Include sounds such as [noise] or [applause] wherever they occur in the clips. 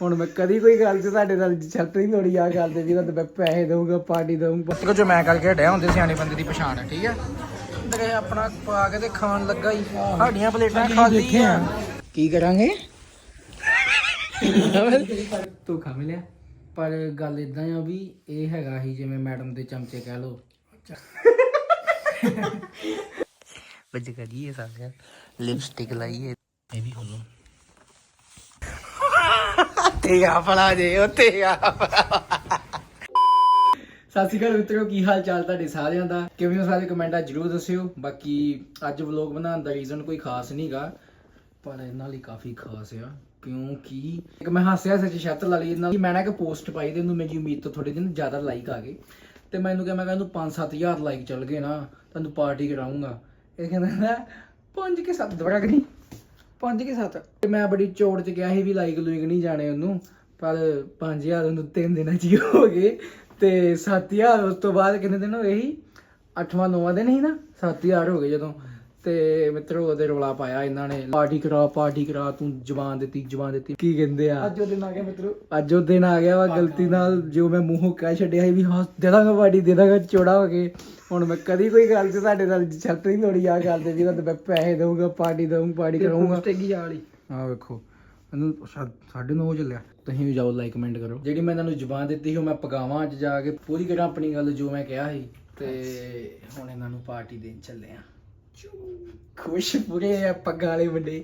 ਹੁਣ ਮੈਂ ਕਦੀ ਕੋਈ ਗੱਲ ਤੇ ਤੁਹਾਡੇ ਨਾਲ ਛੱਤ ਨਹੀਂ ਲੋੜੀ ਆ ਗੱਲ ਤੇ ਵੀ ਤਾਂ ਮੈਂ ਪੈਸੇ ਦਊਂਗਾ ਪਾਰਟੀ ਦਊਂਗਾ। ਪੁੱਤਰ ਜੋ ਮੈਂ ਕਰਕੇ ਹਟਿਆ ਹੁੰਦੇ ਸਿਆਣੇ ਬੰਦੇ ਦੀ ਪਛਾਣ ਹੈ ਠੀਕ ਹੈ ਤੇ ਆਪਣਾ ਪਾ ਕੇ ਤੇ ਖਾਣ ਲੱਗਾ ਹੀ। ਸਾਡੀਆਂ ਪਲੇਟਾਂ ਖਾਲੀ ਆ। ਕੀ ਕਰਾਂਗੇ? ਧੋਖਾ ਮਿਲਿਆ। ਪਰ ਗੱਲ ਇਦਾਂ ਆ ਵੀ ਇਹ ਹੈਗਾ ਹੀ ਜਿਵੇਂ ਮੈਡਮ ਦੇ ਚਮਚੇ ਕਹਿ ਲੋ ਬੱਜ [laughs] ਕਰੀਏ ਸਾਰਿਆਂ ਲਿਪਸਟਿਕ ਲਾਈਏ। ਇਹ ਵੀ ਖੋਲੋ। ਤੇ ਆ ਫਲਾ ਜੇ ਉੱਤੇ ਆ ਸਤਿ ਸ਼੍ਰੀ ਅਕਾਲ ਮਿੱਤਰੋ, ਕੀ ਹਾਲ ਚਾਲ ਤੁਹਾਡੇ ਸਾਰਿਆਂ ਦਾ? ਕਿਵੇਂ ਹੋ ਸਾਰੇ ਕਮੈਂਟਾਂ ਜਰੂਰ ਦੱਸਿਓ। ਬਾਕੀ ਅੱਜ ਵਲੌਗ ਬਣਾਉਣ ਦਾ ਰੀਜ਼ਨ ਕੋਈ ਖਾਸ ਨਹੀਂਗਾ ਪਰ ਇਹਨਾਂ ਲਈ ਕਾਫੀ ਖਾਸ ਆ। ਕਿਉਂਕਿ ਇੱਕ ਮੈਂ ਹਾਸਿਆ ਸੱਚ ਛੱਤ ਲਾ ਲਈ ਇਹਨਾਂ ਲਈ ਮੈਂ ਨਾ ਇੱਕ ਪੋਸਟ ਪਾਈ ਤੇ ਇਹਨੂੰ ਮੇਰੀ ਉਮੀਦ ਤੋਂ ਥੋੜੇ ਦਿਨ ਜ਼ਿਆਦਾ ਲਾਈਕ ਆ ਗਏ। ਤੇ ਮੈਨੂੰ ਕਿਹਾ, ਮੈਂ ਕਿਹਾ ਇਹਨੂੰ 5-7000 ਲਾਈਕ ਚੱਲ ਗਏ ਨਾ, ਤੁਹਾਨੂੰ ਪਾਰਟੀ ਕਰਾਉਂਗਾ ਇਹ ਕਹਿੰਦਾ ਪੰਜ ਕੇ 7 ਦੁਬਾਰਾ ਕਰੀ ਪੰਜ ਕੇ ਸੱਤ। ਤੇ ਮੈਂ ਬੜੀ ਚੋੜ ਚ ਗਿਆ ਸੀ ਵੀ ਲਾਈਕ ਲੂਇਕ ਨਹੀਂ ਜਾਣੇ ਉਹਨੂੰ। ਪਰ 5000 ਉਹਨੂੰ ਤਿੰਨ ਦਿਨਾਂ ਚ ਹੀ ਹੋ ਗਏ। ਤੇ 7000 ਉਸ ਤੋਂ ਬਾਅਦ ਕਿੰਨੇ ਦਿਨ ਹੋਏ ਸੀ? 8ਵਾਂ 9ਵਾਂ ਦਿਨ ਸੀ ਨਾ? 7000 ਹੋ ਗਏ ਜਦੋਂ। ਤੇ ਮਿੱਤਰੋ ਉਹਦੇ ਰੋਲਾ ਪਾਇਆ ਇਹਨਾਂ ਨੇ। ਪਾਰਟੀ ਕਰਾ ਪਾਰਟੀ ਕਰਾ ਤੂੰ ਜ਼ਬਾਨ ਦਿੱਤੀ ਜ਼ਬਾਨ ਦਿੱਤੀ। ਕੀ ਕਹਿੰਦੇ ਆ? ਅੱਜ ਉਹ ਦਿਨ ਆ ਗਿਆ ਮਿੱਤਰੋ। ਅੱਜ ਉਹ ਦਿਨ ਆ ਗਿਆ ਵਾ ਗਲਤੀ ਨਾਲ ਜੋ ਮੈਂ ਮੂੰਹੋਂ ਕਹਿ ਛੱਡਿਆ ਸੀ ਵੀ ਹਾਂ ਦੇ ਦਾਂਗਾ ਪਾਰਟੀ ਦੇ ਦਾਂਗਾ ਚੋੜਾ ਹੋ ਕੇ। ਹੁਣ ਮੈਂ ਕਦੀ ਕੋਈ ਗੱਲ ਤੇ ਤੁਹਾਡੇ ਨਾਲ ਛੱਤ ਨਹੀਂ ਲੋੜੀ ਆ ਗੱਲ ਤੇ ਵੀ ਤਾਂ ਮੈਂ ਪੈਸੇ ਦਊਂਗਾ ਪਾਰਟੀ ਦਊਂ ਪਾਰਟੀ ਕਰਾਉਂਗਾ ਟੇਗੀ ਵਾਲੀ ਆ ਵੇਖੋ ਇਹਨੂੰ 9:30 ਚੱਲਿਆ। ਤੁਸੀਂ ਵੀ ਜਾਓ ਲਾਈਕ ਕਮੈਂਟ ਕਰੋ। ਜਿਹੜੀ ਮੈਂ ਇਹਨਾਂ ਨੂੰ ਜ਼ੁਬਾਨ ਦਿੱਤੀ ਸੀ ਉਹ ਮੈਂ ਪਗਾਵਾਂ ਅੱਜ ਜਾ ਕੇ। ਪੂਰੀ ਕਰਾਂ ਆਪਣੀ ਗੱਲ ਜੋ ਮੈਂ ਕਿਹਾ ਸੀ। ਤੇ ਹੁਣ ਇਹਨਾਂ ਨੂੰ ਪਾਰਟੀ ਦੇਣ ਚੱਲੇ ਆ। ਖੁਸ਼ ਪੂਰੇ ਆ ਪੱਗਾਂ ਵਾਲੇ ਵੱਡੇ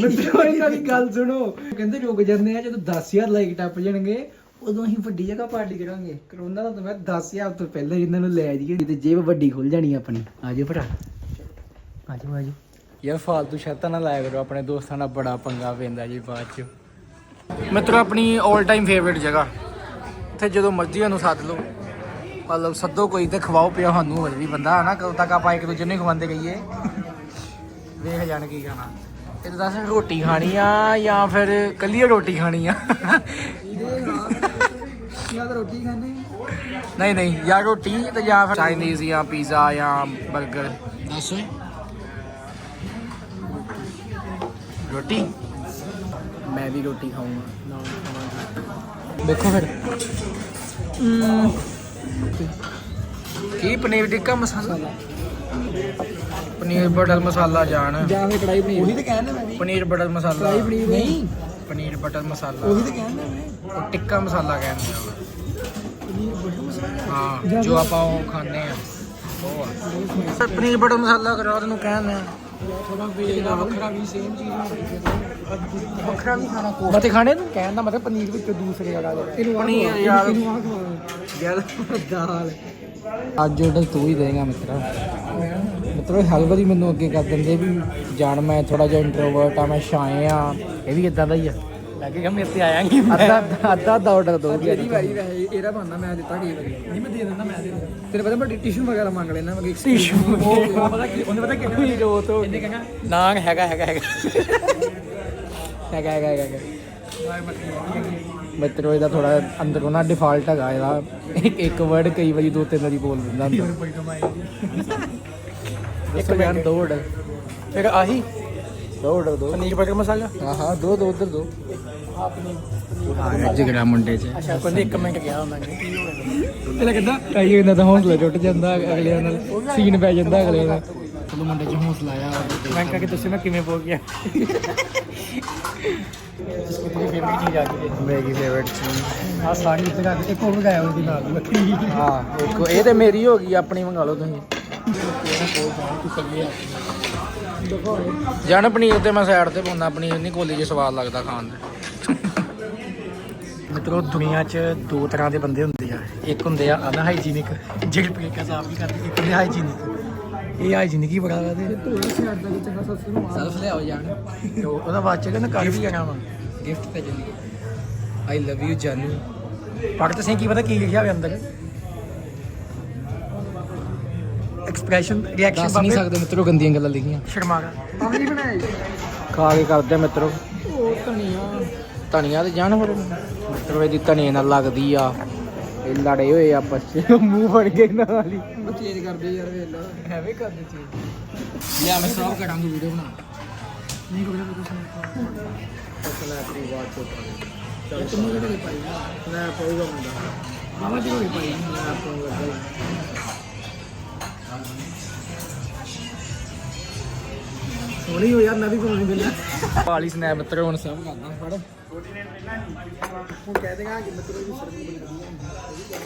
ਮਿੱਤਰੋ ਇਹਨਾਂ ਦੀ ਗੱਲ ਸੁਣੋ। ਕਹਿੰਦੇ ਰੁਕ ਜਾਂਦੇ ਆ, ਜਦੋਂ 10000 ਲਾਈਕ ਟੱਪ ਜਾਣਗੇ, ਉਦੋਂ ਅਸੀਂ ਵੱਡੀ ਜਗ੍ਹਾ ਪਾਰਟੀ ਕਰਾਂਗੇ। ਕਰੋਨਾ ਦਾ ਤਾਂ ਮੈਂ 10000 ਤੋਂ ਪਹਿਲਾਂ ਇਹਨਾਂ ਨੂੰ ਲੈ ਜਾਈਏ ਤੇ ਜੇਬ ਵੱਡੀ ਖੁੱਲ ਜਾਣੀ ਆਪਣੀ। ਆਜੋ ਭਰਾ। ਆਜੋ ਆਜੋ ਯਾਰ ਫਾਲਤੂ ਸ਼ਰਤਾਂ ਨਾ ਲਾਇਆ ਕਰੋ, ਆਪਣੇ ਦੋਸਤਾਂ ਨਾਲ ਬੜਾ ਪੰਗਾ ਪੈਂਦਾ ਜੀ ਬਾਅਦ ਚ। ਮਿੱਤਰੋ, ਆਪਣੀ 올 ਟਾਈਮ ਫੇਵਰਿਟ ਜਗ੍ਹਾ। ਇੱਥੇ ਜਦੋਂ ਮਰਜ਼ੀ ਉਹਨੂੰ ਸੱਦ ਲਓ। ਮਤਲਬ ਸੱਦੋ ਕੋਈ ਤੇ ਖਵਾਓ ਪਿਆ ਸਾਨੂੰ ਹੋਰ ਵੀ ਬੰਦਾ ਹਨਾ? ਕਦੋਂ ਤੱਕ ਆਪਾਂ ਇੱਕ ਦੂਜੇ ਨੂੰ ਹੀ ਖਵਾਉਂਦੇ ਗਈਏ ਵੇਖ ਜਾਣ ਕੀ ਖਾਣਾ ਇਹ ਤਾਂ ਦੱਸ ਰੋਟੀ ਖਾਣੀ ਆ ਜਾਂ ਫਿਰ ਕੱਲੀ ਰੋਟੀ ਖਾਣੀ ਆ? ਨਹੀਂ ਨਹੀਂ ਜਾਂ ਰੋਟੀ ਤੇ ਜਾਂ ਫਿਰ ਚਾਈਨੀਜ਼ ਜਾਂ ਪੀਜ਼ਾ ਜਾਂ 버ਗਰ ਦੱਸ ਰੋਟੀ? ਮੈਂ ਵੀ ਰੋਟੀ ਖਾਊਂਗਾ। ਦੇਖੋ ਫਿਰ। ਕੀ ਪਨੀਰ ਟਿੱਕਾ ਮਸਾਲਾ? ਪਨੀਰ ਬਟਰ ਮਸਾਲਾ ਜਾਣ। ਜਾਂ ਫਿਰ ਕੜਾਈ ਪਨੀਰ। ਉਹੀ ਤਾਂ ਕਹਿੰਦਾ ਮੈਂ ਵੀ। ਪਨੀਰ ਬਟਰ ਮਸਾਲਾ। ਕੜਾਈ ਪਨੀਰ ਨਹੀਂ। ਪਨੀਰ ਬਟਰ ਮਸਾਲਾ। ਉਹੀ ਤਾਂ ਕਹਿੰਦਾ ਮੈਂ। ਉਹ ਟਿੱਕਾ ਮਸਾਲਾ ਕਹਿੰਦੇ ਆ ਪਨੀਰ ਬਟਰ ਮਸਾਲਾ। ਹਾਂ ਜੋ ਆਪਾਂ ਉਹ ਖਾਂਦੇ ਆ। ਉਹ ਆ। ਸਰ ਪਨੀਰ ਬਟਰ ਮਸਾਲਾ ਕਰੋ ਤੈਨੂੰ ਕਹਿੰਦੇ ਆ ਥੋੜਾ ਵੇਗਾ ਵੱਖਰਾ ਵੀ ਸੇਮ ਚੀਜ਼ ਵੱਖਰਾ ਵੀ ਖਾਣਾ ਕੋ ਮਤੇ ਖਾਣੇ ਨੂੰ? ਕਹਿਣ ਦਾ ਮਤਲਬ ਪਨੀਰ ਵਿੱਚ ਦੂਸਰੇ ਵਾਲਾ। ਇਹਨੂੰ ਪਨੀਰ ਯਾਰ ਯਾਰ ਦਾਲ ਅੱਜ ਆਰਡਰ ਤੂੰ ਹੀ ਦੇਗਾ ਮਿੱਤਰਾ। ਮਿੱਤਰੋ ਹਲਵਾ ਦੀ ਮੈਨੂੰ ਅੱਗੇ ਕਰ ਦਿੰਦੇ ਵੀ ਜਾਣ ਮੈਂ ਥੋੜਾ ਜਿਹਾ ਇੰਟਰੋਵਰਟ ਆ ਮੈਂ ਸ਼ਾਏ ਆ। ਇਹ ਵੀ ਇਦਾਂ ਦਾ ਹੀ ਆ। ਲੱਗੇ ਮੇਰੇ ਤੇ ਆਇਆ ਨਹੀਂ ਅੱਧਾ ਅੱਧਾ ਅੱਧਾ ਆਰਡਰ ਦੋ ਵਾਰੀ ਵੈਸੇ ਇਹਦਾ ਬੰਦਾ ਮੈਂ ਦਿੱਤਾ ਕਈ ਵਾਰੀ। ਨਹੀਂ ਮੈਂ ਦੇ ਦਿੰਦਾ ਮੈਂ ਦੇ ਦਿੰਦਾ। ਤੇਰੇ ਪਤਾ ਮੈਂ ਟਿਸ਼ੂ ਵਗੈਰਾ ਮੰਗ ਲੈਣਾ ਮੈਂ ਟਿਸ਼ੂ। ਪਤਾ ਕੀ ਉਹਨੇ ਪਤਾ ਕਿੰਨੇ ਰੋਤ ਹੋ ਇਹਨੇ ਕਹਿੰਦਾ? ਨਾ ਹੈਗਾ ਹੈਗਾ ਹੈਗਾ। [laughs] ਹੈਗਾ ਹੈਗਾ ਹੈਗਾ। ਹੈਗਾ ਮਿੱਤਰੋ ਇਹਦਾ ਥੋੜਾ ਅੰਦਰੋਂ ਨਾ ਡਿਫਾਲਟ ਹੈਗਾ ਇਹਦਾ ਇੱਕ ਇੱਕ ਵਰਡ ਕਈ ਵਾਰੀ ਦੋ ਤਿੰਨ ਵਾਰੀ ਬੋਲ ਦਿੰਦਾ ਹੁੰਦਾ। ਇੱਕ ਬਿਆਨ ਦੋ ਆਰਡਰ ਫਿਰ ਆਹੀ? ਦੋ ਆਰਡਰ ਦੋ ਪਨੀਰ ਬਟਰ ਮਸਾਲਾ? ਹਾਂ ਹਾਂ ਦੋ ਦੋ ਉਧਰ ਦੋ। ਜਿਗੜਾ ਮੁੰਡੇ ਚ। ਅੱਛਾ ਕੋਈ ਇੱਕ ਮਿੰਟ ਗਿਆ ਹੁੰਦਾ ਇਹਦਾ ਕਿਦਾਂ ਕਈ ਹੌਸਲਾ ਟੁੱਟ ਜਾਂਦਾ ਅਗਲੇ ਨਾਲ ਸੀਨ ਪੈ ਜਾਂਦਾ ਅਗਲੇ ਦਾ ਚਲੋ ਮੁੰਡੇ ਚ ਹੌਸਲਾ ਆ। ਮੈਂ ਕਹਾਂ ਕਿ ਦੱਸੋ ਮੈਂ ਕਿਵੇਂ ਬੋਲ ਗਿਆ? ਜਿਸ ਕੀ ਤੇਰੀ ਫੇਵਰਿਟ ਚੀਜ਼ ਆ ਗਈ ਮੇਰੀ ਫੇਵਰਿਟ ਚੀਜ਼। ਆ ਸਾਰੀ ਇੱਥੇ ਰੱਖ ਇੱਕ ਹੋਰ ਗਾਇਆ ਉਹਦੀ ਨਾਲ ਦੀ ਵੱਖਰੀ ਹਾਂ ਇੱਕ ਇਹ ਤੇ ਮੇਰੀ ਹੋ ਗਈ ਆਪਣੀ ਮੰਗਾ ਲਓ ਤੁਸੀਂ। ਜਾਣ ਪਨੀਰ ਤੇ ਮੈਂ ਸਾਈਡ ਤੇ ਪਾਉਂਦਾ ਪਨੀਰ ਨਹੀਂ ਕੋਲੀ ਜਿਹਾ ਸਵਾਦ ਲੱਗਦਾ ਖਾਣ ਦਾ। ਮਿੱਤਰੋ ਦੁਨੀਆ 'ਚ ਦੋ ਤਰ੍ਹਾਂ ਦੇ ਬੰਦੇ ਹੁੰਦੇ ਆ। ਇੱਕ ਹੁੰਦੇ ਆ ਅਨਹਾਈਜੀਨਿਕ ਜਿਹੜੇ ਪਲੇਟਾਂ ਸਾਫ਼ ਨਹੀਂ ਕਰਦੇ ਇੱਕ ਹੁੰਦੇ ਹਾਈਜੀਨਿਕ। ਇਹ ਹਾਈਜੀਨਿਕ ਹੀ ਬੜਾ ਕਰਦੇ ਸੈਲਫ ਲਿਆਓ ਜਾਣ ਤੇ ਉਹ- ਉਹਦਾ ਬਾਅਦ ਚ ਕਹਿੰਦਾ ਕਰ ਵੀ ਜਾਣਾ ਵਾ। ਗਿਫਟ ਤੇ ਜਲੀ ਆਈ ਲਵ ਯੂ ਜਾਨੂ। ਪੜ੍ਹ ਤੇ ਸਹੀ ਕੀ ਪਤਾ ਕੀ ਲਿਖਿਆ ਹੋਵੇ ਅੰਦਰ? ਐਕਸਪ੍ਰੈਸ਼ਨ ਰਿਐਕਸ਼ਨ ਦੱਸ ਨਹੀਂ ਸਕਦੇ ਮਿੱਤਰੋ ਗੰਦੀਆਂ ਗੱਲਾਂ ਲਿਖੀਆਂ। ਸ਼ਰਮਾ ਗਾ ਖਾ ਕੇ ਕਰਦੇ ਮਿੱਤਰੋ। ਉਹ ਧਨੀਆ। ਧਨੀਆ ਤੇ ਜਾਣ ਫਿਰ ਮਿੱਤਰੋ ਇਹਦੀ ਧਨੀਏ ਨਾਲ ਲੱਗਦੀ ਆ। ਇਹ ਲੜੇ ਹੋਏ ਆਪਸ ਚ। ਮੂੰਹ ਫੜ ਕੇ ਨਾਲ ਹੀ। ਚੇਂਜ ਕਰਦੇ ਯਾਰ ਵੇਲਾ ਐਵੇਂ ਕਰਦੇ ਚੀਜ਼। ਲਿਆ ਮੈਂ ਸਟਾਪ ਕਰਾਂਗਾ ਵੀਡੀਓ ਬਣਾ। ਨਹੀਂ ਕੋਈ ਨਾ ਕੁਝ ਨਹੀਂ ਫਸਲ ਐਪਰੀ ਬਾਤ ਚੋਂ ਇਹ ਤੁਮੀ ਕਿਹੜੇ ਪਾਈ ਮੈਂ ਪਾਊਗਾ ਮੁੰਡਾ। ਮਾਮਾ ਜੀ ਹੋਈ ਪਾਈ ਮੈਂ ਪਾਊਗਾ। ਸੋਹਣੀ ਹੋ ਯਾਰ ਮੈਂ ਵੀ ਪਾਉਣੀ ਬਿੱਲਾ ਪਾਲੀ ਸਨੈਪ ਮਿੱਤਰ ਹੁਣ ਸਭ ਕਰਦਾ ਫੜ। ਹੁਣ ਕਹਿ ਦੇਗਾ ਕਿ ਮਤਲਬ ਵੀ ਸਰਵਿਸ ਬੜੀ ਵਧੀਆ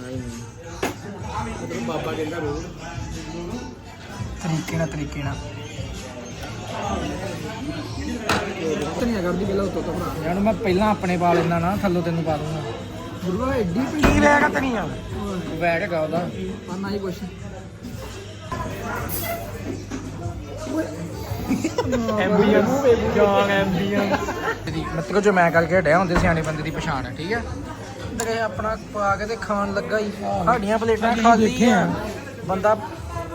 ਨਹੀਂ ਨਹੀਂ ਮਤਲਬ ਬਾਬਾ ਕਹਿੰਦਾ ਰੋਡ ਤਰੀਕੇ ਨਾਲ ਤਰੀਕੇ ਨਾਲ। ਤਨੀਆ ਕਰਦੀ ਪਹਿਲਾਂ ਉੱਤੋਂ ਤੋਂ ਬਣਾ। ਯਾਰ ਮੈਂ ਪਹਿਲਾਂ ਆਪਣੇ ਪਾ ਲੈਂਦਾ ਨਾ ਥੱਲੋਂ ਤੈਨੂੰ ਪਾ ਦੂੰਗਾ। ਗੁਰੂਆ ਐਡੀ ਕੀ ਰਹਿਗਾ ਤਨੀਆ ਬੈਗ ਹੈਗਾ ਉਹਦਾ। ਪਾਣਾ ਹੀ ਕੁਛ। ਐਂਬੀਐਂਸ ਜਾਨ ਐਂਬੀਐਂਸ ਮਤਲਬ ਜੋ ਮੈਂ ਕਰਕੇ ਹਟਿਆ ਹੁੰਦੇ ਸਿਆਣੇ ਬੰਦੇ ਦੀ ਪਛਾਣ ਹੈ ਠੀਕ ਹੈ? ਤੇ ਆਪਣਾ ਪਾ ਕੇ ਤੇ ਖਾਣ ਲੱਗਾ ਹੀ। ਸਾਡੀਆਂ ਪਲੇਟਾਂ ਖਾਲੀ ਆ। ਬੰਦਾ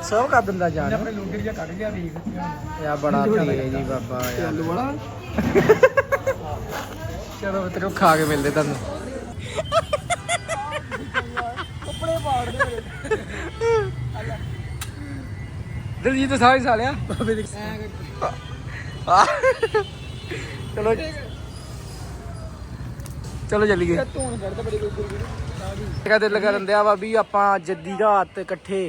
ਸਰਵ ਕਰ ਦਿੰਦਾ ਜਾਨ ਆਪਣੇ ਲੋਗਰ ਜਿਹਾ ਕੱਢ ਗਿਆ ਵੇਖ ਯਾ ਬੜਾ ਤੇਜ਼ ਜੀ ਬਾਬਾ ਯਾਰ। ਆਲੂ ਵਾਲਾ। ਚਲੋ ਮਿੱਤਰੋ ਖਾ ਕੇ ਮਿਲਦੇ ਤੁਹਾਨੂੰ। ਦਿਲਜੀਤ ਤਾਂ ਸਾਰੇ ਸਾਲਿਆ। ਬਾਬੇ ਦੇ ਚਲੋ। ਚਲੋ ਚੱਲੀਏ। ਧੂਣ ਕੱਢਦਾ ਬੜੀ ਦੀ ਦਿਲ ਕਰਨ ਦਿਆ ਵਾ ਵੀ ਆਪਾਂ ਜੱਦੀ ਰਾਤ ਇਕੱਠੇ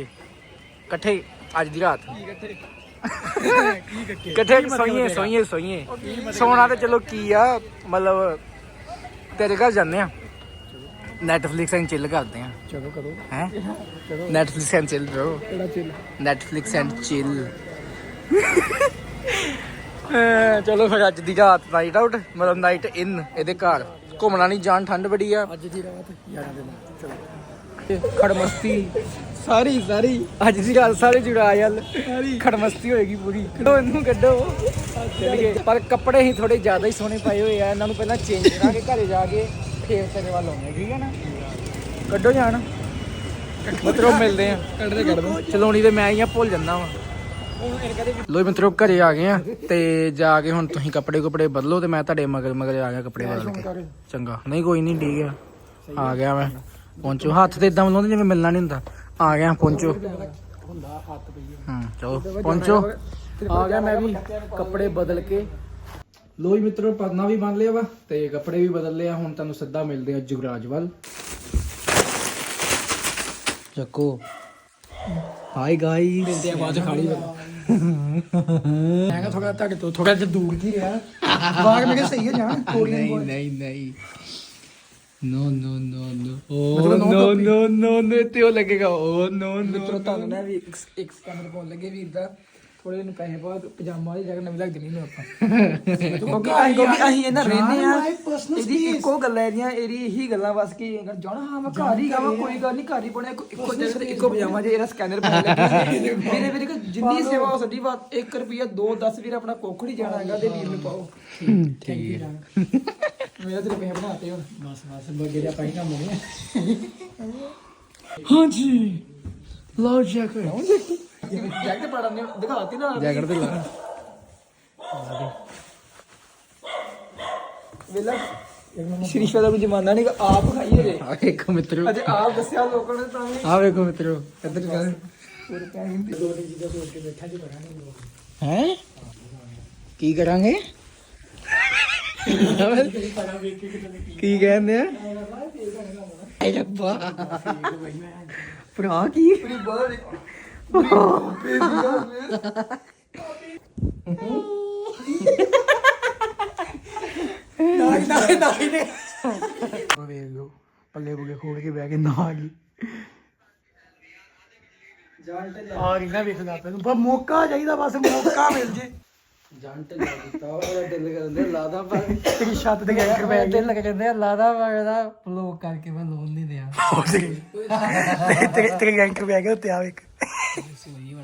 ਇਕੱਠੇ ਅੱਜ ਦੀ ਰਾਤ। ਇਕੱਠੇ? ਸੋਈਏ ਸੋਈਏ ਸੋਈਏ। ਸੋਣਾ ਤੇ ਚਲੋ ਕੀ ਆ ਮਤਲਬ ਤੇਰੇ ਘਰ ਜਾਂਦੇ ਆ। ਨੈਟਫਲਿਕਸ ਐਂਡ ਚਿੱਲ ਕਰਦੇ ਆ ਚਲੋ ਕਰੋ। ਹੈ? ਨੈਟਫਲਿਕਸ ਐਂਡ ਚਿੱਲ ਬ్రో ਕਿਹੜਾ ਚਿਲ ਨੈਟਫਲਿਕਸ ਐਂਡ ਚਿੱਲ ਚਲੋ ਫਿਰ ਅੱਜ ਦੀ ਰਾਤ ਨਾਈਟ ਆਊਟ ਮਤਲਬ ਨਾਈਟ ਇਨ ਇਹਦੇ ਘਰ। ਘੁੰਮਣਾ ਨਹੀਂ ਜਾਣ ਠੰਡ ਬੜੀ ਆ। ਅੱਜ ਦੀ ਰਾਤ 11 ਦਿਨ ਚਲੋ। ਖੜਮਸਤੀ ਸਾਰੀ ਸਾਰੀ। ਅੱਜ ਦੀ ਰਾਤ ਸਾਰੇ ਜੁੜਾ ਯਾਰ ਸਾਰੀ ਖੜਮਸਤੀ ਹੋਏਗੀ ਪੂਰੀ। ਕੱਢੋ ਇਹਨੂੰ ਕੱਢੋ। ਚਲੀਏ। ਪਰ ਕੱਪੜੇ ਹੀ ਥੋੜੇ ਜ਼ਿਆਦਾ ਹੀ ਸੋਹਣੇ ਪਾਏ ਹੋਏ ਆ। ਇਹਨਾਂ ਨੂੰ ਪਹਿਲਾਂ ਚੇਂਜ ਕਰਾਂਗੇ ਘਰੇ ਜਾ ਕੇ। ਫੇਰ ਤੇਰੇ ਵੱਲ ਆਉਂਗੇ ਠੀਕ ਹੈ ਨਾ? ਕੱਢੋ ਜਾਣ। ਮਤਰੋ ਮਿਲਦੇ ਆ ਕੱਢਦੇ ਕੱਢਦੇ। ਚਲਾਉਣੀ ਤੇ ਮੈਂ ਹੀ ਆ ਭੁੱਲ ਜਾਂਦਾ ਵਾਂ। ਲੋ ਮਿੱਤਰੋ ਘਰੇ ਆ ਗਏ ਆ ਤੇ ਜਾ ਕੇ ਹੁਣ ਤੁਸੀਂ ਕੱਪੜੇ ਕੁਪੜੇ ਬਦਲੋ ਤੇ ਮੈਂ ਤੁਹਾਡੇ ਮਗਰ ਮਗਰ ਆ ਗਿਆ ਕੱਪੜੇ ਬਦਲ ਕੇ। ਚੰਗਾ। ਨਹੀਂ ਕੋਈ ਨਹੀਂ ਠੀਕ ਆ। ਆ ਗਿਆ ਮੈਂ। ਪਹੁੰਚੋ। ਹੱਥ ਤੇ ਇਦਾਂ ਮਲਾਉਂਦੇ ਜਿਵੇਂ ਮਿਲਣਾ ਨਹੀਂ ਹੁੰਦਾ। ਆ ਗਿਆ ਪਹੁੰਚੋ। ਹੁੰਦਾ ਹੱਥ ਪਈ ਹੂੰ ਚਲੋ ਪਹੁੰਚੋ। ਆ ਗਿਆ ਮੈਂ ਵੀ ਕੱਪੜੇ ਬਦਲ ਕੇ। ਲੋ ਜੀ ਮਿੱਤਰੋ ਪਰਨਾ ਵੀ ਬੰਨ ਲਿਆ ਵਾ ਤੇ ਕੱਪੜੇ ਵੀ ਬਦਲ ਲਿਆ ਹੁਣ ਤੁਹਾਨੂੰ ਸਿੱਧਾ ਮਿਲਦੇ ਆ ਜੁਗਰਾਜ ਵੱਲ। ਚੱਕੋ। ਹਾਈ ਗਾਈਸ ਤੇ ਬਾਅਦ ਚ ਖਾਲੀ ਮੈਂ ਕਿਹਾ ਥੋੜਾ ਤੁਹਾਡੇ ਤੋਂ ਥੋੜਾ ਜਿਹਾ ਦੂਰ ਕੀ ਰਿਹਾ ਬਾਗ ਮੈਂ ਕਿਹਾ ਸਹੀ ਹੈ ਜਾਨ ਕੋਰੀਅਨ ਨਹੀਂ ਨਹੀਂ ਨਹੀਂ। ਨੋ ਨੋ ਨੋ ਨੋ ਓ ਨੋ। ਨੋ ਨੋ ਨੋ ਤੇ ਉਹ ਲੱਗੇਗਾ। ਓ ਨੋ ਨੋ ਮਿੱਤਰੋ ਤੁਹਾਨੂੰ ਨਾ ਵੀ ਇੱਕ ਇੱਕ ਸਕੈਨਰ ਪਾਉਣ ਲੱਗੇ ਵੀਰ ਦਾ। ਥੋੜੇ ਜਿਹੇ ਪੈਸੇ ਪਾ ਪਜਾਮਾ ਵਾਲੀ ਜਗ੍ਹਾ ਨਵੀਂ ਲੱਗ ਜਣੀ ਨੂੰ ਆਪਾਂ। [laughs] ਕਿਉਂਕਿ ਅਸੀਂ ਕਿਉਂਕਿ ਅਸੀਂ ਇਹਨਾਂ ਰਹਿੰਦੇ ਆ ਇਹਦੀ ਇੱਕੋ ਗੱਲ ਹੈ ਇਹਦੀਆਂ ਇਹਦੀ ਇਹੀ ਗੱਲਾਂ ਬਸ ਕਿ ਜਾਣਾ ਹਾਂ ਮੈਂ ਘਰ ਹੀ ਗਾਵਾਂ ਕੋਈ ਗੱਲ ਨਹੀਂ ਘਰ ਹੀ ਪਾਉਣਾ ਇੱਕੋ- ਤੇ ਇੱਕੋ ਪਜਾਮਾ ਜੇ ਇਹਦਾ ਸਕੈਨਰ ਪਾਉਣ ਲੱਗੇ ਮੇਰੇ [laughs] ਵੀਰ ਕੋਲ ਜਿੰਨੀ ਸੇਵਾ ਹੋ ਸਕਦੀ ਬਾਤ 1 ਰੁਪਿਆ 2 10 ਵੀਰ ਆਪਣਾ ਕੋਖੜੀ ਜਾਣਾ ਹੈਗਾ ਤੇ ਵੀਰ ਨੂੰ ਪਾਓ। ਠੀਕ ਹੈ। ਮੇਰਾ ਤੇਰੇ ਪੈਸੇ ਬਣਾਤੇ ਹੁਣ। ਬਸ ਬਸ ਬੱਗੇ ਜਿਹਾ ਪਾਈ ਕੰਮ ਹੋ ਗਿਆ ਹਾਂਜੀ। ਲਓ ਜੈਕਟ ਜੈਕਟ ਪੜਾ ਨੇ ਦਿਖਾਤੀ ਨਾ ਜੈਕਟ ਤੇ ਲਾ। ਵੇਲਾ ਸ਼ਰੀਫਾ ਦਾ ਕੋਈ ਜ਼ਮਾਨਾ ਨਹੀਂ ਆਪ ਖਾਈਏ ਰੇ ਆ ਵੇਖੋ ਮਿੱਤਰੋ। ਅਜੇ ਆਪ ਦੱਸਿਆ ਲੋਕਾਂ ਨੇ ਤਾਂ ਵੀ। ਆ ਵੇਖੋ ਮਿੱਤਰੋ ਇੱਧਰ ਚੱਲ ਪੂਰੇ ਪੈਸੇ ਦੋ ਦਿਨ ਚੀਜ਼ਾਂ ਸੋਚ ਕੇ ਬੈਠਾ ਜੀ ਕਰਾਂਗੇ ਹੈ? ਕੀ ਕਰਾਂਗੇ? ਕੀ ਕਹਿੰਦੇ ਆ? ਆਈ ਰੱਬਾ। ਭਰਾ ਕੀ? ਪੂਰੀ ਬਾਹਰ ਨਾ ਨਾ ਨਾ ਵੇਖ ਲੋ ਪੱਲੇ ਪੁੱਗੇ ਖੋਲ ਕੇ ਬਹਿ ਕੇ ਨਾ ਆ ਗਈ ਆ ਰਹੀ ਨਾ ਵੇਖਦਾ ਤੈਨੂੰ ਪਰ ਮੌਕਾ ਚਾਹੀਦਾ ਬਸ ਮੌਕਾ ਮਿਲ ਜੇ ਜੰਟ ਲਾ ਦਿੱਤਾ ਉਹਦਾ ਦਿਲ ਕਰਦੇ ਲਾਦਾ ਪਰ ਤੇਰੀ ਛੱਤ ਤੇ ਗਿਆ ਕਰ ਬੈਠ ਦਿਲ ਕਹਿੰਦੇ ਆ ਲਾਦਾ ਵਗਦਾ ਬਲੌਕ ਕਰਕੇ ਮੈਂ ਲੋਨ ਨਹੀਂ ਦਿਆ ਤੇਰੇ ਤੇਰੇ ਐਂਕਰ ਬਹਿ ਗਿਆ ਉੱਤੇ ਆ ਵੇਖ।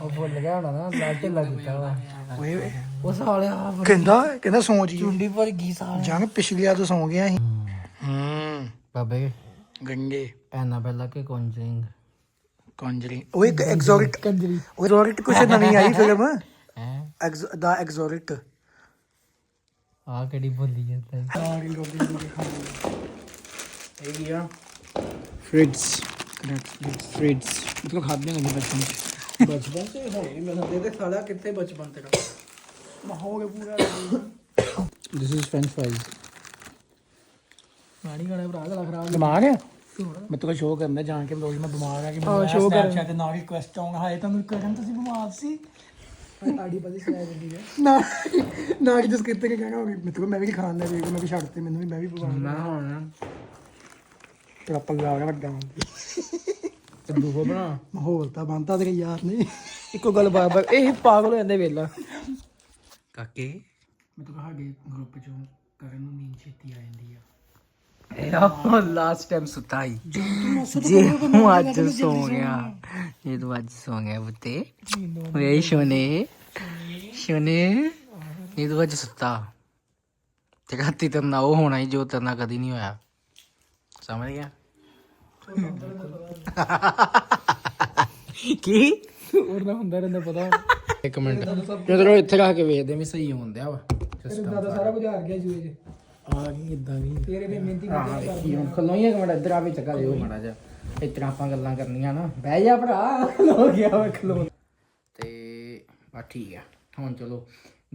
ਉਹ ਭੁੱਲ ਗਿਆ ਹੋਣਾ ਨਾ ਲਾ ਢਿੱਲਾ ਦਿੱਤਾ ਵਾ ਓਏ ਉਹ ਸਾਲਿਆ ਕਹਿੰਦਾ ਕਹਿੰਦਾ ਸੌਂ ਜੀ ਚੁੰਡੀ ਪਰ ਗਈ ਸਾਲ ਜੰਗ ਪਿਛਲੀ ਆ ਤੋਂ ਸੌਂ ਗਿਆ ਸੀ। ਹੂੰ। ਬਾਬੇ। ਗੰਗੇ। ਐਨਾ ਪਹਿਲਾਂ ਕਿ ਕੌਂਜਰਿੰਗ। ਕੰਜਰੀ ਉਹ ਇੱਕ ਐਗਜ਼ੋਰਿਕ ਕੰਜਰੀ। ਉਹ ਐਗਜ਼ੋਰਿਕ ਕੁਛ ਨਵੀਂ ਆਈ ਫਿਲਮ ਹੈ? ਐਗਜ਼ ਦਾ ਐਗਜ਼ੋਰਿਕ ਆ ਕਿਹੜੀ ਭੁੱਲੀ ਜਾਂਦਾ ਇਹ ਗਿਆ ਫ੍ਰਿਡਸ ਫ੍ਰਿਡਸ ਮਤਲਬ ਖਾਦੇ ਨਹੀਂ ਬਚਪਨ ਚ ਬਚਪਨ ਤੇ ਹੋਏ ਮੈਨੂੰ ਦੇ ਦੇ ਖਾਲਾ ਕਿੱਥੇ ਬਚਪਨ ਤੇਰਾ। ਹੋ ਗਿਆ ਪੂਰਾ। ਦਿਸ ਇਜ਼ ਫ੍ਰੈਂਚ ਫ੍ਰਾਈਜ਼ ਮੈਂ ਨਹੀਂ ਗਾਣਾ ਭਰਾ ਗਲਾ ਖਰਾਬ ਦਿਮਾਗ ਆ ਮੈਂ ਤੈਨੂੰ ਸ਼ੋਅ ਕਰਨਾ ਜਾਣ ਕੇ ਬਲੋਗ ਮੈਂ ਬਿਮਾਰ ਆ ਕਿ ਹਾਂ, ਕਰ। Snapchat ਤੇ ਨਾਲ ਰਿਕੁਐਸਟ ਆਉਂਗਾ ਹਾਏ ਤੁਹਾਨੂੰ ਕਰਨ ਤੁਸੀਂ ਬਿਮਾਰ ਸੀ? ਆੜੀ ਬਦੀ ਸੁਣਾਈ ਦਿੰਦੀ ਹੈ ਨਾ ਨਾ ਕਿ ਜਿਸ ਕਿਤੇ ਕਹਿਣਾ ਹੋਵੇ। ਮੈਂ ਮੈਂ ਵੀ ਖਾਣ ਦਾ ਵੇਖ ਮੈਂ ਵੀ ਛੱਡ ਤੇ ਮੈਨੂੰ ਵੀ ਮੈਂ ਵੀ ਬਿਮਾਰ। ਮੈਂ ਹੁਣ। ਤੇ ਆਪਾਂ ਗਾ ਗਿਆ ਵੱਡਾ। ਕੱਦੂ ਕੋ ਬਣਾ। ਮਾਹੌਲ ਤਾਂ ਬੰਦਾ ਤੇਰੇ ਯਾਰ ਨੇ ਇੱਕੋ ਗੱਲ ਬਾਰ ਬਾਰ ਇਹ ਪਾਗਲ ਹੋ ਜਾਂਦੇ ਵੇਲਾ। ਕਾਕੇ? ਮੈਂ ਤਾਂ ਸਾਡੇ ਗਰੁੱਪ ਚੋਂ ਕਰਨ ਨੂੰ ਨੀਂਦ ਛੇਤੀ ਆ ਜਾਂਦੀ ਆ। ਇਹ ਲਾਸਟ ਟਾਈਮ ਸੁਤਾਈ। ਜੇ ਹੂੰ ਅੱਜ ਸੌ ਗਿਆ। ਇਹ ਤੂੰ ਅੱਜ ਸੌ ਗਿਆ ਬੁੱਤੇ ਵੇ ਸ਼ੋਨੇ। ਸ਼ੋਨੇ ਇਹ ਤੂੰ ਅੱਜ ਸੁੱਤਾ। ਤੇ ਰਾਤੀ ਤੇ ਨਾ ਉਹ ਹੋਣਾ ਹੀ ਜੋ ਤੇਰੇ ਨਾਲ ਕਦੀ ਨਹੀਂ ਹੋਇਆ? ਸਮਝ ਗਿਆ? [laughs] ਕੀ? ਹੋਰ ਨਾ ਹੁੰਦਾ ਰਹਿੰਦਾ ਪਤਾ। ਇੱਕ ਮਿੰਟ। ਜਦੋਂ ਇੱਥੇ ਰੱਖ ਕੇ ਵੇਖਦੇ ਵੀ ਸਹੀ ਹੁੰਦਿਆ ਵਾ। ਤੇਰੇ ਦਾਦਾ ਸਾਰਾ ਕੁਝ ਹਾਰ ਗਿਆ ਜੂਏ ਚ ਆ ਗਈ ਇਦਾਂ ਵੀ ਤੇਰੇ ਨੇ ਮਿਹਨਤੀ ਹਾਂ ਦੇਖੀ ਹੁਣ ਖਲੋਈਏ ਕਿ ਮਿੰਟ ਇੱਧਰ ਆ ਵਿੱਚ ਕਾ ਲਿਓ ਮਾੜਾ ਜਿਹਾ। ਇਸ ਤਰ੍ਹਾਂ ਆਪਾਂ ਗੱਲਾਂ ਕਰਨੀਆਂ ਨਾ। ਬਹਿ ਜਾ ਭਰਾ ਖਲੋ ਗਿਆ ਵਾ ਖਲੋ। ਤੇ ਬਾ ਠੀਕ ਆ। ਹੁਣ ਚਲੋ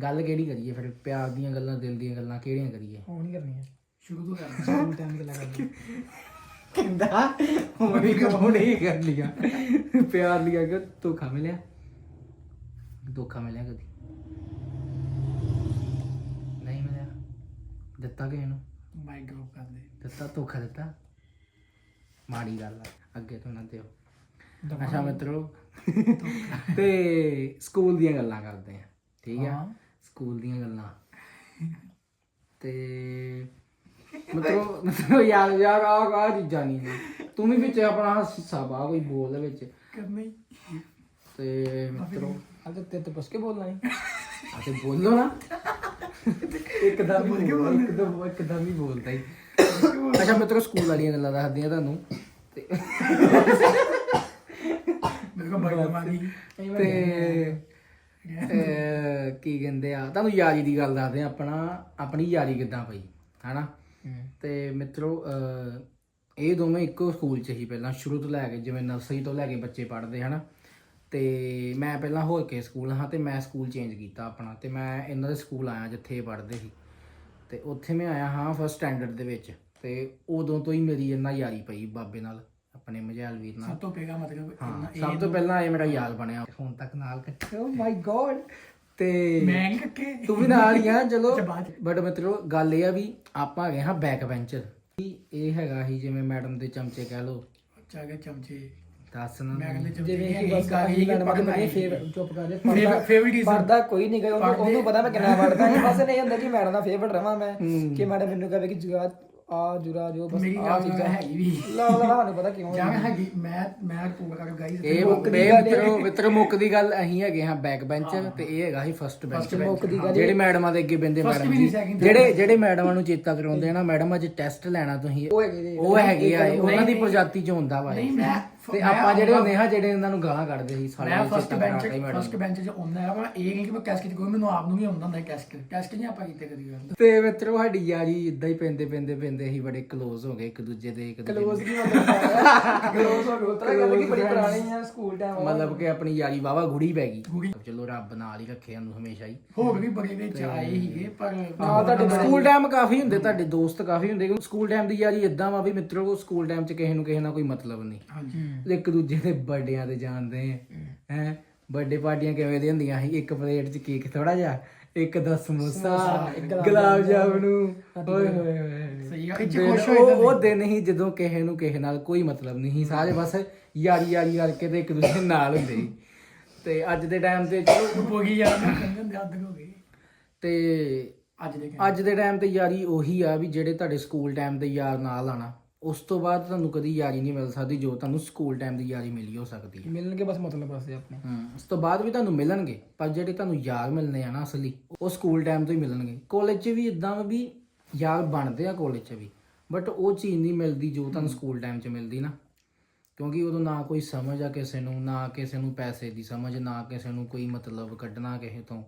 ਗੱਲ ਕਿਹੜੀ ਕਰੀਏ ਫਿਰ? ਪਿਆਰ ਦੀਆਂ ਗੱਲਾਂ ਦਿਲ ਦੀਆਂ ਗੱਲਾਂ ਕਿਹੜੀਆਂ ਕਰੀਏ? ਉਹ ਨਹੀਂ ਕਰਨੀ ਸ਼ੁਰੂ ਤੋਂ ਕਰਨਾ ਸ਼ੁਰੂ ਟਾਈਮ ਗੱਲਾਂ ਕਰਨੀ ਕਹਿੰਦਾ ਹੁਣ ਵੀ ਕਹੋਣੇ ਹੀ ਕਰ ਲਿਆ। ਪਿਆਰ ਲਿਆ ਕਿ ਧੋਖਾ ਮਿਲਿਆ? ਧੋਖਾ ਮਿਲਿਆ ਕਦੀ? ਨਹੀਂ ਮਿਲਿਆ। ਦਿੱਤਾ ਕਿ ਇਹਨੂੰ? ਮਾਈਕ ਗਰੁੱਪ ਕਰਦੇ ਦਿੱਤਾ ਧੋਖਾ ਦਿੱਤਾ? ਮਾੜੀ ਗੱਲ ਆ। ਅੱਗੇ ਤੋਂ ਨਾ ਦਿਓ। ਅੱਛਾ ਮਿੱਤਰੋ ਤੇ ਸਕੂਲ ਦੀਆਂ ਗੱਲਾਂ ਕਰਦੇ ਆ। ਠੀਕ ਆ? ਸਕੂਲ ਦੀਆਂ ਗੱਲਾਂ। ਤੇ ਮਤਲਬ ਮਤਲਬ ਯਾਰ ਯਾਰ ਆ ਆ ਚੀਜ਼ਾਂ ਨਹੀਂ ਨੇ। ਤੂੰ ਵੀ ਵਿੱਚ ਆਪਣਾ ਹਿੱਸਾ ਪਾ ਕੋਈ ਬੋਲ ਦੇ ਵਿੱਚ। ਕਰਨੀ ਤੇ ਮਿੱਤਰੋ ਅੱਜ ਤੇ ਤੇ ਪੁੱਛ ਕੇ ਬੋਲਣਾ ਹੈ। ਆ ਤੇ ਬੋਲੋ ਨਾ। ਇੱਕਦਮ ਹੀ ਬੋਲ ਇੱਕਦਮ ਇੱਕਦਮ ਹੀ। ਬੋਲਦਾ ਹੀ। ਅੱਛਾ ਮਿੱਤਰੋ ਸਕੂਲ ਵਾਲੀਆਂ ਗੱਲਾਂ ਦੱਸਦੀ ਆ ਤੁਹਾਨੂੰ। ਤੇ ਮੇਰੇ ਕੋਲ ਬਾਈਕ ਮਾਰੀ ਤੇ ਅਹ, ਕੀ ਕਹਿੰਦੇ ਆ ਤੁਹਾਨੂੰ ਯਾਰੀ ਦੀ ਗੱਲ ਦੱਸਦੇ ਆ ਆਪਣਾ ਆਪਣੀ ਯਾਰੀ ਕਿੱਦਾਂ ਪਈ ਹਨਾ? ਤੇ ਮਿੱਤਰੋ ਇਹ ਦੋਵੇਂ ਇੱਕੋ ਸਕੂਲ 'ਚ ਹੀ ਪਹਿਲਾਂ ਸ਼ੁਰੂ ਤੋਂ ਲੈ ਕੇ ਜਿਵੇਂ ਨਰਸਰੀ ਤੋਂ ਲੈ ਕੇ ਬੱਚੇ ਪੜ੍ਹਦੇ ਹਨਾ? ਤੇ ਮੈਂ ਪਹਿਲਾਂ ਹੋਰ ਕੇ ਸਕੂਲ ਹਾਂ ਤੇ ਮੈਂ ਸਕੂਲ ਚੇਂਜ ਕੀਤਾ ਆਪਣਾ ਤੇ ਮੈਂ ਇਹਨਾਂ ਦੇ ਸਕੂਲ ਆਇਆ ਜਿੱਥੇ ਪੜ੍ਹਦੇ ਸੀ। ਤੇ ਉੱਥੇ ਮੈਂ ਆਇਆ ਹਾਂ ਫਸਟ ਸਟੈਂਡਰਡ ਦੇ ਵਿੱਚ ਤੇ ਉਦੋਂ ਤੋਂ ਹੀ ਮੇਰੀ ਇਹਨਾਂ ਯਾਰੀ ਪਈ ਬਾਬੇ ਨਾਲ ਆਪਣੇ ਮਝੈਲ ਵੀਰ ਨਾਲ। ਸਭ ਤੋਂ ਪਹਿਲਾਂ ਮਤਲਬ ਸਭ ਤੋਂ ਪਹਿਲਾਂ ਇਹ ਮੇਰਾ ਯਾਰ ਬਣਿਆ। ਹੁਣ ਤੱਕ ਨਾਲ ਇਕੱਠੇ ਓ ਮਾਈ ਗੋਡ ਤੇ ਮੈਂ ਨਹੀਂ ਕੱਕੇ ਤੂੰ ਵੀ ਨਾਲ ਹੀ ਆ ਚਲੋ। ਅੱਛਾ, ਬਾਅਦ ਚ। ਬਟ ਮਿੱਤਰੋ ਗੱਲ ਇਹ ਆ ਵੀ ਆਪਾਂ ਹੈਗੇ ਹਾਂ ਬੈਕ ਬੈਂਚਰ ਇਹ ਹੈਗਾ ਹੀ ਜਿਵੇਂ ਮੈਡਮ ਦੇ ਚਮਚੇ ਕਹਿ ਲੋ ਚਾ ਗਿਆ ਚਮਚੇ ਦੱਸ ਨਾ। ਮੈਂ ਕਹਿੰਦੇ ਚਮਚੇ ਜਿਵੇਂ ਕਿ ਬਸ ਕਾਹੀ ਕਾਹੀ ਕਿ ਮੈਡਮ ਪੜ੍ਹਨਾ ਨੇ ਹੀ। ਫੇਰ ਚੁੱਪ ਕਰ ਜਾ। Favorite- favorite is- ਪੜਦਾ ਕੋਈ ਨਹੀਂ ਗਾ ਉਹਨੂੰ ਪੜ੍ਹਦੇ- ਉਹਨੂੰ ਪਤਾ ਮੈਂ ਕਿੰਨਾ [laughs] ਪੜਦਾ। ਹੈ ਬਸ ਨਹੀਂ ਹੁੰਦਾ ਕਿ ਮੈਡਮ ਦਾ ਫੇਵਰਟ ਰਵਾਂ ਮੈਂ ਕਿ ਮੈਡਮ ਮੈਨੂੰ ਕਹੇ ਕਿ ਜੁਗਾ ਆ ਜੁਰਾ ਜੋ ਬਸ ਮੇਰੀ ਆ ਗੱਲ ਚੀਜ਼ਾਂ ਹੈਗੀ ਵੀ। ਲਾ ਲਾ ਤੁਹਾਨੂੰ ਪਤਾ ਕਿਉਂ ਜਾਂ ਹੈਗੀ ਮੈਂ ਮੈਂ ਪੂਰਾ ਕਰ ਗਾਈਸ ਇਹ ਇਹ ਮਿੱਤਰੋ ਮਿੱਤਰੋ ਮੁੱਕ ਦੀ ਗੱਲ ਅਸੀਂ ਹੈਗੇ ਹਾਂ ਬੈਕ ਬੈਂਚਰ ਤੇ ਇਹ ਹੈਗਾ ਹੀ ਫਸਟ ਬੈਂਚਰ ਮੁੱਕ ਦੀ ਗੱਲ ਜਿਹੜੇ ਮੈਡਮਾਂ ਦੇ ਅੱਗੇ ਬੰਦੇ First ਮੈਡਮ ਵੀ ਜੀ ਨਹੀਂ, second, ਜਿਹੜੇ ਜਿਹੜੇ ਮੈਡਮਾਂ ਨੂੰ ਚੇਤਾ ਕਰਾਉਂਦੇ ਆ ਨਾ ਮੈਡਮ ਅੱਜ ਟੈਸਟ ਲੈਣਾ ਤੁਸੀਂ। ਉਹ ਹੈਗੇ ਜੀ। ਉਹ ਹੈਗੇ ਆ ਇਹ, ਉਹਨਾਂ ਦੀ ਪ੍ਰਜਾਤੀ ਚ ਹੁੰਦਾ ਵਾ ਇਹ। ਨਹੀਂ, ਮੈਂ- ਤੇ ਆਪਾਂ ਜਿਹੜੇ। ਹੁੰਦੇ ਹਾਂ ਜਿਹੜੇ ਇਹਨਾਂ ਨੂੰ ਗਾਲਾਂ ਕੱਢਦੇ ਸੀ ਮੈਂ ਨੂੰ ਫਸਟ ਚੇਤਾ ਬੈਂਚ ਹੀ ਮੈਡਮ। ਫਸਟ ਬੈਂਚ 'ਚ ਆਉਂਦਾ ਹੈ ਪਰ ਇਹ ਨਹੀਂ ਕਿ ਮੈਂ ਕੈਸਕ 'ਚ ਕੋਈ ਮੈਨੂੰ ਆਪ ਨੂੰ ਵੀ ਆਉਂਦਾ ਹੁੰਦਾ ਕੈਸਕ ਕੈਸਕ ਨਹੀਂ ਆਪਾਂ ਕੀਤੇ ਕਦੀ ਗੱਲ। ਤੇ ਮਿੱਤਰੋ ਸਾਡੀ ਯਾਰੀ ਇਦਾਂ ਹੀ ਪੈਂਦੇ ਪੈਂਦੇ ਪੈਂਦੇ ਅਸੀਂ ਬੜੇ ਕਲੋਜ਼ ਹੋ ਗਏ ਇੱਕ ਦੂਜੇ ਦੇ ਇੱਕ ਦੂਜੇ ਕਲੋਜ਼ ਕੀ ਮਤਲਬ ਕਲੋਜ਼ ਹੋ ਗਿਆ ਉਤਰਾ ਕਹਿੰਦੇ ਕਿ ਬੜੀ ਪੁਰਾਣੀ ਆ ਸਕੂਲ ਟਾਈਮ ਮਤਲਬ ਕਿ ਆਪਣੀ ਯਾਰੀ ਵਾਵਾ ਗੂੜੀ ਪੈ ਗਈ। ਚਲੋ ਰੱਬ ਨਾਲ ਹੀ ਰੱਖੇ ਸਾਨੂੰ ਹਮੇਸ਼ਾ ਹੀ। ਹੋਰ ਵੀ ਬੜੇ ਵਿੱਚ ਆਏ ਹੀਗੇ ਪਰ ਨਾਲ ਤੁਹਾਡੇ ਸਕੂਲ ਟਾਈਮ ਕਾਫੀ ਹੁੰਦੇ ਤੁਹਾਡੇ ਦੋਸਤ ਕਾਫੀ ਹੁੰਦੇ ਕਿਉਂਕਿ ਸਕੂਲ ਟਾਈਮ ਦੀ ਯਾਰੀ ਇਦਾਂ ਵਾ ਵੀ ਮਿੱਤਰੋ ਸਕੂਲ ਟਾਈਮ 'ਚ ਕਿਸੇ ਨੂੰ ਕਿਸੇ ਨਾਲ ਕੋਈ ਮਤਲਬ ਨਹੀਂ। ਹਾਂਜੀ। ਇੱਕ ਦੂਜੇ ਦੇ ਬਰਥਡੇਆਂ ਤੇ ਜਾਂਦੇ ਹੈ? ਬਰਥਡੇ ਪਾਰਟੀਆਂ ਕਿਵੇਂ ਦੀਆਂ ਹੁੰਦੀਆਂ ਸੀ? ਇੱਕ ਪਲੇਟ 'ਚ ਕੇਕ ਥੋੜਾ ਜਿਹਾ ਇੱਕ ਦਾ ਸਮੋਸਾ ਗੁਲਾਬ ਜਾਮਨੂ ਓਏ ਹੋਏ ਹੋਏ ਸਹੀ ਗੱਲ ਖੁਸ਼ ਉਹ ਉਹ ਦਿਨ ਹੀ ਜਦੋਂ ਕਿਸੇ ਨੂੰ ਕਿਸੇ ਨਾਲ ਕੋਈ ਮਤਲਬ ਨਹੀਂ ਸਾਰੇ ਬਸ ਯਾਰੀ ਯਾਰੀ ਕਰਕੇ ਤੇ ਇੱਕ ਦੂਜੇ ਦੇ ਨਾਲ ਹੁੰਦੇ ਸੀ। ਤੇ ਅੱਜ ਦੇ ਟਾਈਮ ਤੇ ਚਲੋ ਯਾਰ ਮੈਂ ਕਹਿੰਦੇ ਹੁੰਦੇ ਹੱਦ ਹੋ ਗਈ। ਤੇ ਅੱਜ ਦੇ ਅੱਜ ਦੇ ਟਾਈਮ ਤੇ ਯਾਰੀ ਉਹੀ ਆ ਵੀ ਜਿਹੜੇ ਤੁਹਾਡੇ ਸਕੂਲ ਟਾਈਮ ਦੇ ਯਾਰ ਨਾਲ ਆਣਾ ਉਸ ਤੋਂ ਬਾਅਦ ਤੁਹਾਨੂੰ ਕਦੀ ਯਾਰੀ ਨਹੀਂ ਮਿਲ ਸਕਦੀ ਜੋ ਤੁਹਾਨੂੰ ਸਕੂਲ ਟਾਈਮ ਦੀ ਯਾਰੀ ਮਿਲੀ ਹੋ ਸਕਦੀ ਹੈ। ਮਿਲਣਗੇ ਬਸ ਮਤਲਬ ਵਾਸਤੇ ਆਪਣੇ। ਹਮ, ਉਸ ਤੋਂ ਬਾਅਦ ਵੀ ਤੁਹਾਨੂੰ ਮਿਲਣਗੇ ਪਰ ਜਿਹੜੇ ਤੁਹਾਨੂੰ ਯਾਰ ਮਿਲਨੇ ਆ ਨਾ ਅਸਲੀ ਉਹ ਸਕੂਲ ਟਾਈਮ ਤੋਂ ਹੀ ਮਿਲਣਗੇ। ਕਾਲਜ 'ਚ ਵੀ ਇਦਾਂ ਵੀ ਯਾਰ ਬਣਦੇ ਆ ਕਾਲਜ 'ਚ ਵੀ ਬਟ ਉਹ ਚੀਜ਼ ਨਹੀਂ ਮਿਲਦੀ ਜੋ ਤੁਹਾਨੂੰ ਸਕੂਲ ਟਾਈਮ 'ਚ ਮਿਲਦੀ ਨਾ। ਕਿਉਂਕਿ ਉਦੋਂ ਨਾ ਕੋਈ ਸਮਝ ਆ ਕਿਸੇ ਨੂੰ ਨਾ ਕਿਸੇ ਨੂੰ ਪੈਸੇ ਦੀ ਸਮਝ ਨਾ ਕਿਸੇ ਨੂੰ ਕੋਈ ਮਤਲਬ ਕੱਢਣਾ ਕਿਸੇ ਤੋਂ।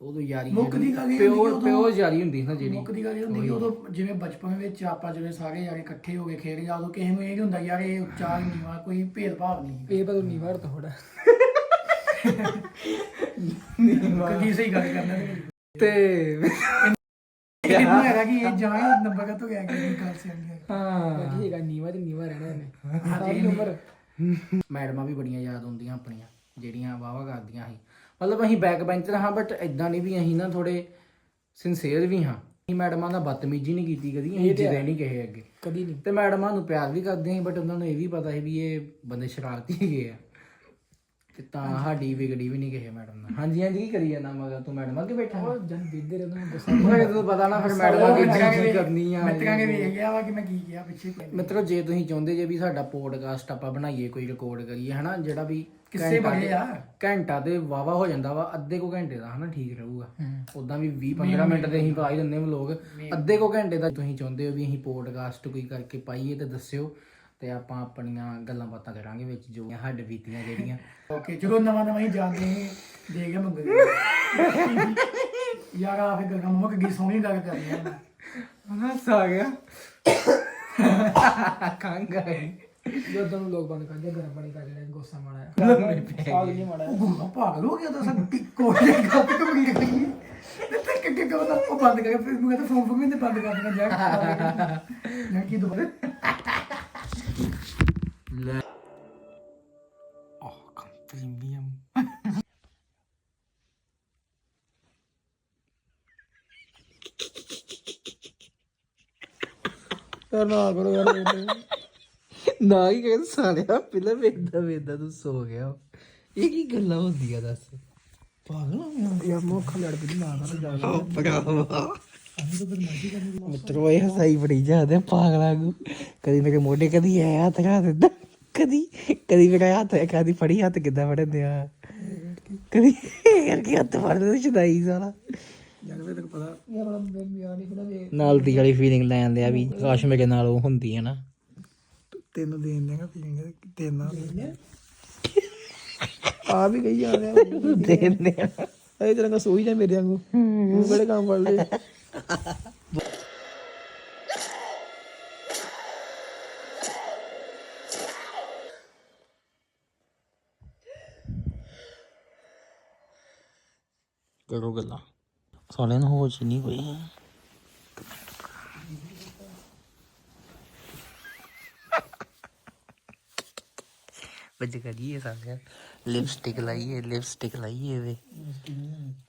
ਉਦੋਂ ਯਾਰੀ ਮੁੱਕ ਦੀ ਗੱਲ ਇਹ ਹੁੰਦੀ ਕਿ ਪਿਓਰ ਉਦੋਂ- ਪਿਓਰ ਯਾਰੀ ਹੁੰਦੀ ਨਾ ਜਿਹੜੀ। ਮੁੱਖ ਦੀ ਗੱਲ ਇਹ ਹੁੰਦੀ ਕਿ ਉਦੋਂ ਜਿਵੇਂ ਬਚਪਨ ਵਿੱਚ ਆਪਾਂ ਜਿਵੇਂ ਸਾਰੇ ਯਾਰ ਇਕੱਠੇ ਹੋ ਕੇ ਖੇਡ ਜਾ ਉਦੋਂ ਕਿਸੇ ਨੂੰ ਇਹ ਨਹੀਂ ਹੁੰਦਾ ਯਾਰ ਇਹ ਉੱਚਾ ਨੀਵਾ ਕੋਈ ਭੇਦਭਾਵ ਨਹੀਂ ਇਹ ਬਦਲ ਨਹੀਂ ਵਾਰ ਥੋੜਾ ਕਦੀ ਸਹੀ ਗੱਲ ਕਰਨਾ ਤੇ ਤੇ ਮੈਨੂੰ ਹੈਗਾ ਕਿ ਇਹ ਜਾਂ ਇਹ ਨੰਬਰ ਕਾ ਤੋਂ ਗਿਆ ਕਿ ਗੱਲ ਸੀ ਅੰਗੇ ਹਾਂ। ਬਾਕੀ ਹੈਗਾ ਨੀਵਾ ਤੇ ਨੀਵਾ ਰਹਿਣਾ ਇਹਨੇ। ਸਾਰੀ ਉਮਰ। ਮੈਡਮਾਂ ਵੀ ਬੜੀਆਂ ਯਾਦ ਹੁੰਦੀਆਂ ਆਪਣੀਆਂ ਜਿਹੜੀਆਂ ਵਾਵਾ ਕਰਦੀਆਂ ਸੀ। ਮਤਲਬ ਅਸੀਂ ਬੈਕ ਬੈਂਚਰ ਹਾਂ ਬਟ ਇਦਾਂ ਨਹੀਂ ਵੀ ਅਸੀਂ ਨਾ ਥੋੜੇ ਸਿੰਸੀਅਰ ਵੀ ਹਾਂ। ਅਸੀਂ ਮੈਡਮਾਂ ਦਾ ਬਦਤਮੀਜ਼ੀ ਨਹੀਂ ਕੀਤੀ ਕਦੀ ਅਸੀਂ ਜਿਹੜੇ ਨਹੀਂ ਕਹੇ ਅੱਗੇ। ਕਦੀ ਨਹੀਂ। ਤੇ ਮੈਡਮਾਂ ਨੂੰ ਪਿਆਰ ਵੀ ਕਰਦੇ ਸੀ ਬਟ ਉਹਨਾਂ ਨੂੰ ਇਹ ਵੀ ਪਤਾ ਸੀ ਵੀ ਇਹ ਬੰਦੇ ਸ਼ਰਾਰਤੀ ਹੈਗੇ ਆ ਤੇ ਤਾਂ ਸਾਡੀ ਵਿਗੜੀ ਵੀ ਨਹੀਂ ਕਹੇ ਮੈਡਮ ਨਾਲ। ਹਾਂਜੀ ਹਾਂਜੀ ਕੀ ਕਰੀ ਜਾਂਦਾ ਮਗਰ? ਤੂੰ ਮੈਡਮ ਅੱਗੇ ਬੈਠਾ ਉਹ ਜਨ ਦੇਦੇ ਰਹਿੰਦੇ ਗੁੱਸਾ ਉਹ ਤੈਨੂੰ ਪਤਾ ਨਾ ਫਿਰ ਮੈਡਮਾਂ ਕੀ ਕੀ ਕਰਨੀ ਆ ਮਿੱਤਰਾਂ ਕੇ ਵੇਖ ਗਿਆ ਵਾ ਕਿ ਮੈਂ ਕੀ ਕਿਹਾ ਪਿੱਛੇ। ਮਿੱਤਰੋ ਜੇ ਤੁਸੀਂ ਚਾਹੁੰਦੇ ਜੇ ਵੀ ਸਾਡਾ ਪੋਡਕਾਸਟ ਆਪਾਂ ਬਣਾਈਏ ਕੋਈ ਰਿਕਾਰਡ ਕਰੀਏ ਹਨਾ? ਜਿਹੜਾ ਵੀ ਕਿੱਸੇ ਘੰਟਾ ਬੜੇ ਆ। ਘੰਟਾ ਤੇ ਵਾਵਾ ਹੋ ਜਾਂਦਾ ਵਾ ਅੱਧੇ ਕੋ ਘੰਟੇ ਦਾ ਹਨਾ ਠੀਕ ਰਹੂਗਾ। ਉਦਾਂ ਵੀ 20 15 ਮਿੰਟ ਦੇ ਅਸੀਂ ਪਾ ਹੀ ਦਿੰਦੇ ਵਲੋਗ ਅੱਧੇ ਕੋ ਘੰਟੇ ਦਾ ਤੁਸੀਂ ਚਾਹੁੰਦੇ ਹੋ ਵੀ ਅਸੀਂ ਪੋਡਕਾਸਟ ਕੋਈ ਕਰਕੇ ਪਾਈਏ ਤੇ ਦੱਸਿਓ ਤੇ ਆਪਾਂ ਆਪਣੀਆਂ ਗੱਲਾਂ ਬਾਤਾਂ ਕਰਾਂਗੇ ਵਿੱਚ ਜੋ ਹੱਡ ਬੀਤੀਆਂ ਜਿਹੜੀਆਂ। ਓਕੇ ਜਦੋਂ ਨਵਾਂ ਨਵਾਂ ਹੀ ਜਾਂਦੇ ਸੀ ਦੇ ਗਿਆ ਮੰਗ ਯਾਰ ਆ ਫਿਰ ਗੱਲਾਂ ਮੁੱਕ ਗਈ ਸੋਹਣੀ ਗੱਲ ਕਰ ਰਿਹਾ ਹੱਸ ਆ ਗਿਆ ਕੰਗ ਆਈ ਜਦੋਂ ਨੂੰ ਲੋਕ ਬੰਦ ਕਰਦੇ ਗਰਮ ਪਾਣੀ ਕਰ ਲੈਣ ਗੁੱਸਾ ਮਾੜਾ ਆ ਨਹੀਂ ਮਾੜਾ ਉਹ ਪਾਗਲ ਹੋ ਗਿਆ ਤਾਂ ਸਭ ਕੋਲ ਗੱਲ ਤੇ ਕਮੀ ਕਰੀ। ਤੇ ਕਿ ਕਿ ਉਹਦਾ ਉਹ ਬੰਦ ਕਰ ਫਿਰ ਮੈਂ ਤਾਂ ਫੋਨ ਫੋਨ ਤੇ ਬੰਦ ਕਰ ਦੇਣਾ ਜਾ ਮੈਂ ਕੀ ਦੁਬਾਰਾ? ਆਹ ਪ੍ਰੀਮੀਅਮ। ਯਾਰ ਨਾ ਕਰੋ ਯਾਰ। ਨਾ ਹੀ ਕਹਿੰਦਾ ਸਾਲਿਆ ਪਹਿਲਾਂ ਵੇਖਦਾ ਵੇਖਦਾ ਤੂੰ ਸੋ ਗਿਆ। ਇਹ ਕੀ ਗੱਲਾਂ ਹੁੰਦੀਆਂ ਦੱਸ? ਪਾਗਲ ਹੋ ਗਿਆ ਯਾਰ ਮੁੱਖ ਲੜ ਪਈ ਨਾ ਕਰ ਜਾ ਭਰਾਵਾ। ਮਿੱਤਰੋ ਇਹ ਹਸਾਈ ਬੜੀ ਜਾਂਦੇ ਪਾਗਲਾਂ ਨੂੰ। ਕਦੀ ਮੇਰੇ ਮੋਢੇ ਕਦੀ ਐ ਹੱਥ ਖਾ ਦਿੰਦਾ। ਕਦੀ ਕਦੀ ਮੇਰਾ ਹੱਥ ਕਦੀ ਫੜੀ ਹੱਥ ਕਿੱਦਾਂ ਫੜਦੇ ਆ ਕਦੀ ਕਰਕੇ ਹੱਥ ਫੜਦੇ ਛਦਾਈ ਸਾਲਾ। ਨਾਲ ਦੀ ਵਾਲੀ ਫੀਲਿੰਗ ਲੈਣ ਲਿਆ ਵੀ ਕਾਸ਼ ਮੇਰੇ ਨਾਲ ਉਹ ਹੁੰਦੀ ਹੈ ਨਾ ਤੈਨੂੰ ਦੇਣ ਦੇਗਾ ਫੀਲਿੰਗ ਤੇਨਾ ਆ। ਵੀ ਗਈ ਜਾ ਰਿਹਾ ਦੇਂਦੇ ਇਹ ਤਰ੍ਹਾਂ ਸੋਈ ਜਾ ਮੇਰੇ ਵਾਂਗੂ। ਉਹ ਬੜੇ ਕੰਮ ਫੜ ਲੈ ਕਰੋ ਗੱਲਾਂ। ਸਾਲਿਆਂ ਨੂੰ ਹੋਸ਼ ਨਹੀਂ ਕੋਈ ਬੱਜ ਕਰੀਏ ਸਾਲਿਆ ਲਿਪਸਟਿਕ ਲਾਈਏ ਲਿਪਸਟਿਕ ਲਾਈਏ ਵੇ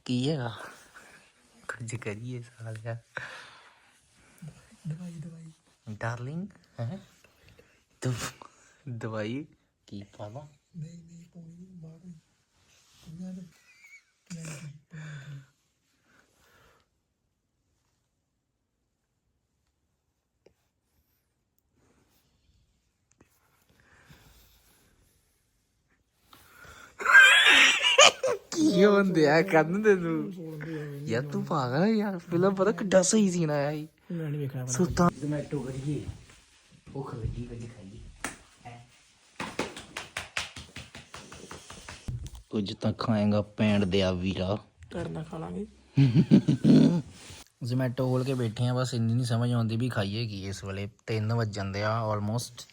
ਕੀ ਹੈਗਾ ਕੁਝ ਕਰੀਏ ਸਾਲਿਆ ਦਵਾਈ ਦਵਾਈ ਡਾਰਲਿੰਗ ਹੈ ਤੂੰ ਦਵਾਈ ਕੀ ਕੀ ਹੁੰਦੇ ਆ ਕੰਨ ਦੇ ਤੂੰ ਯਾਰ ਤੂੰ ਪਾਗਲ ਹੈ ਯਾਰ। ਪਹਿਲਾਂ ਪਤਾ ਕਿੱਡਾ ਸਹੀ ਸੀਨ ਆਇਆ ਸੀ। ਮੈਂ ਨਹੀਂ ਵੇਖਣਾ ਸੁਤਾ। ਜ਼ੋਮੈਟੋ ਕਰੀਏ। ਭੁੱਖ ਲੱਗੀ ਕੁਝ ਖਾਈਏ। ਕੁਝ ਤਾਂ ਖਾਏਗਾ ਪੈਂਡ ਦੇ ਆ ਵੀਰਾ। ਕਰਨਾ ਖਾ ਲਾਂਗੇ। ਜ਼ੋਮੈਟੋ ਖੋਲ ਕੇ ਬੈਠੇ ਆ ਬਸ ਇੰਨੀ ਨਹੀਂ ਸਮਝ ਆਉਂਦੀ ਵੀ ਖਾਈਏ ਕੀ ਇਸ ਵੇਲੇ। 3 ਵੱਜ ਜਾਂਦੇ ਆ ਆਲਮੋਸਟ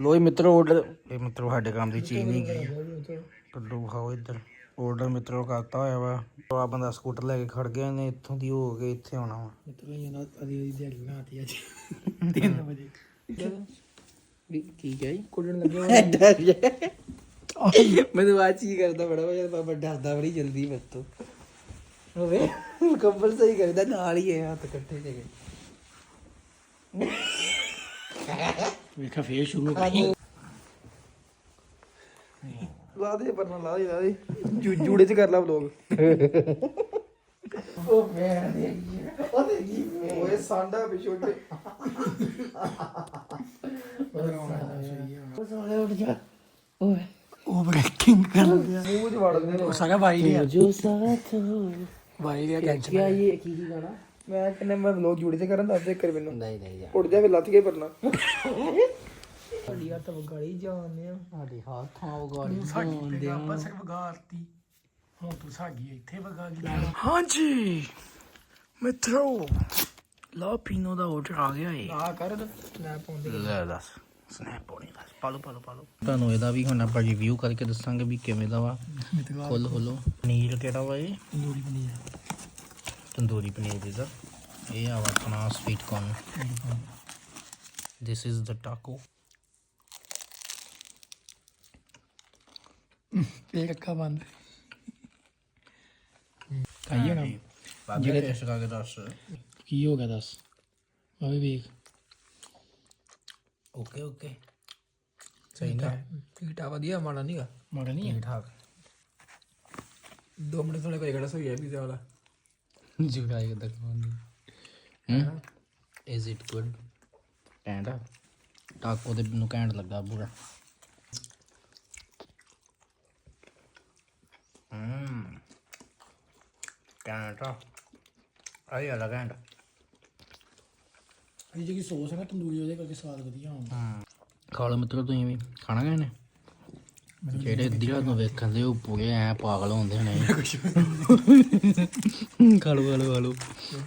ਲੋਈ ਮਿੱਤਰੋ ਆਰਡਰ ਇਹ ਮਿੱਤਰੋ ਸਾਡੇ ਕੰਮ ਦੀ ਚੀਜ਼ ਨਹੀਂ ਗਈ। ਕੱਢੋ ਖਾਓ ਇੱਧਰ। ਆਰਡਰ ਮਿੱਤਰੋ ਕਰਤਾ ਹੋਇਆ ਵਾ। ਆ ਬੰਦਾ ਸਕੂਟਰ ਲੈ ਕੇ ਖੜ ਗਿਆ ਨੇ ਇੱਥੋਂ ਦੀ ਹੋ ਕੇ ਇੱਥੇ ਆਉਣਾ ਵਾ। ਮਿੱਤਰ ਇਹ ਨਾ ਅਦੀ ਅਦੀ ਦਿਹਾੜੀ ਲਾਤੀ ਅੱਜ। 3 ਵਜੇ। ਵੀ ਕੀ ਕਹੀ ਕੁੱਟਣ ਲੱਗੇ ਹੋਏ ਮੈਨੂੰ ਆ ਚੀਜ਼ ਕਰਦਾ ਬੜਾ ਵਾ ਜਦ ਬਾਬਾ ਡਰਦਾ ਬੜੀ ਜਲਦੀ ਮੇਰੇ ਤੋਂ। ਹੋਵੇ ਮੁਕੰਮਲ ਸਹੀ ਕਰਦਾ ਨਾਲ ਹੀ ਇਹ ਹੱਥ ਇਕੱਠੇ ਜਗੇ ਵੇਖਾ ਫੇਰ ਸ਼ੁਰੂ ਲਾ ਦੇ ਪਰਨਾ ਲਾ ਦੇ ਲਾ ਦੇ। ਜੂ- ਜੂੜੇ ਚ ਕਰ ਲਾ ਵਲੋਗ ਉਹ ਮੈਂ ਉਹਦੇ ਕੀ ਓਏ ਸਾਂਡਾ ਪਿਛੋਟੇ ਓਏ। ਉਹ ਬ੍ਰੇਕਿੰਗ ਕਰ ਲਿਆ। ਮੂੰਹ ਚ ਵੜ ਦਿੰਦੇ ਨੇ। ਸਾਰਾ ਵਾਈ ਲਿਆ। ਜੋ ਸਾਥ ਵਾਈ ਲਿਆ ਕੈਂਚ ਕਿਆ ਇਹ? ਕੀ ਕੀ ਗਾਣਾ? ਮੈਂ ਕਹਿੰਦਾ ਮੈਂ ਵਲੋਗ ਜੂੜੇ ਚ ਕਰਨ ਦੱਸ ਦੇ ਕਰ ਮੈਨੂੰ। ਨਹੀਂ ਨਹੀਂ ਯਾਰ। ਉੱਡ ਜਾ ਫੇ ਲੱਥ ਕੇ ਪਰਨਾ। ਸਾਡੀ ਹੱਥ ਵਗਾੜੀ ਜਾਂਦੇ ਆ। ਸਾਡੇ ਹੱਥਾਂ ਉਹ ਗਾੜੀ ਸਾਡੀ ਤੇ ਆਪਾਂ ਸਿਰਫ ਗਾਰਤੀ ਹੁਣ ਤੂੰ ਸਾਡੀ ਇੱਥੇ ਵਗਾ ਗਈ ਹਾਂਜੀ ਮਿੱਤਰੋ ਲਾ ਪੀਨੋ ਦਾ ਆਰਡਰ ਆ ਗਿਆ ਏ। ਆ ਕਰ ਮੈਂ ਪਾਉਂਦੇ ਲੈ ਦੱਸ ਸਨੈਪ ਪਾਉਣੀ ਦੱਸ। ਪਾਲੋ ਪਾਲੋ ਪਾਲੋ। ਤੁਹਾਨੂੰ ਇਹਦਾ ਵੀ ਹੁਣ ਆਪਾਂ ਰਿਵਿਊ ਕਰਕੇ ਦੱਸਾਂਗੇ ਵੀ ਕਿਵੇਂ ਦਾ ਵਾ। ਖੁੱਲ ਖੁੱਲੋ ਪਨੀਰ ਕਿਹੜਾ ਵਾ ਇਹ? ਤੰਦੂਰੀ ਪਨੀਰ। ਤੰਦੂਰੀ ਪਨੀਰ ਇਹਦਾ। ਇਹ ਆ ਵਾ ਆਪਣਾ sweet corn this is the taco ਇਹ ਅੱਖਾਂ ਬੰਦ। ਖਾਈਏ ਨਾ। ਜਿਹੜੇ ਟੈਸਟ ਕਰਕੇ ਦੱਸ? ਕੀ ਹੋ ਗਿਆ ਦੱਸ? ਵੀ ਵੇਖ। Okay okay. ਸਹੀ ਨਾ। ਠੀਕ ਆ ਵਧੀਆ ਮਾੜਾ ਨਹੀਂਗਾ ਮਾੜਾ ਨਹੀਂ ਠੀਕ ਠਾਕ ਦੋ ਮਿੰਟ ਥੋੜੇ ਕੋਈ ਗੜਾ ਸੋਈ ਹੈ ਪੀਜ਼ਾ ਵਾਲਾ। ਜੁੜਾਈ ਉਧਰ ਖਾਂਦੀ ਹਮ is it good and taco ਦੇ ਨੂੰ ਘੈਂਟ ਲੱਗਾ ਪੂਰਾ ਆਈ ਅਲੱਗ ਘੈਂਟ ਇਹ ਜਿਹੜੀ ਸੌਸ ਹੈ ਨਾ ਤੰਦੂਰੀ ਉਹਦੇ ਕਰਕੇ ਸਵਾਦ ਵਧੀਆ ਆਉਂਦਾ। ਖਾ ਲਓ ਮਿੱਤਰੋ ਤੁਸੀਂ ਵੀ। ਖਾਣਾ ਗਏ ਨੇ ਜਿਹੜੇ ਰਾਤ ਨੂੰ ਵੇਖਦੇ ਉਹ ਪੂਰੇ ਐ ਪਾਗਲ ਹੁੰਦੇ ਨੇ। ਖਾ ਲਓ ਖਾ ਲਓ ਖਾ ਲਓ।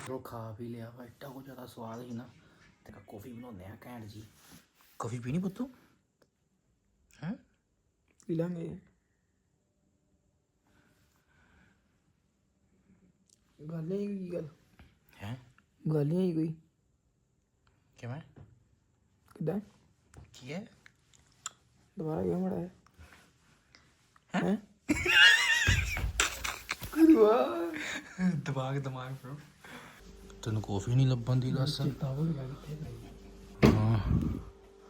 ਉਹ ਖਾ ਵੀ ਲਿਆ ਵਾ ਇੱਡਾ ਕੋ ਜ਼ਿਆਦਾ ਸਵਾਦ ਸੀ ਨਾ। ਤੇ ਕਾਫੀ ਬਣਾਉਂਦੇ ਆ ਘੈਂਟ ਜੀ। ਕਾਫੀ ਪੀਣੀ ਪੁੱਤੂ? ਹੈ? ਪੀ ਲਾਂਗੇ। ਗੱਲ ਨਹੀਂ ਕੀ ਗੱਲ। ਹੈ? ਗੱਲ ਨਹੀਂ ਕੋਈ। ਕਿਵੇਂ? ਕਿਦਾਂ? ਕੀ ਹੈ? ਦੁਬਾਰਾ ਕਿਉਂ ਮੜਾ ਦਿਮਾਗ ਦਿਮਾਗ ਬ్రో ਤੈਨੂੰ ਕਾਫੀ ਨਹੀਂ ਲੱਭਣ ਦੀ ਦੱਸ। ਤਾਂ ਉਹ ਗਿਆ ਕਿੱਥੇ ਭਾਈ ਹਾਂ।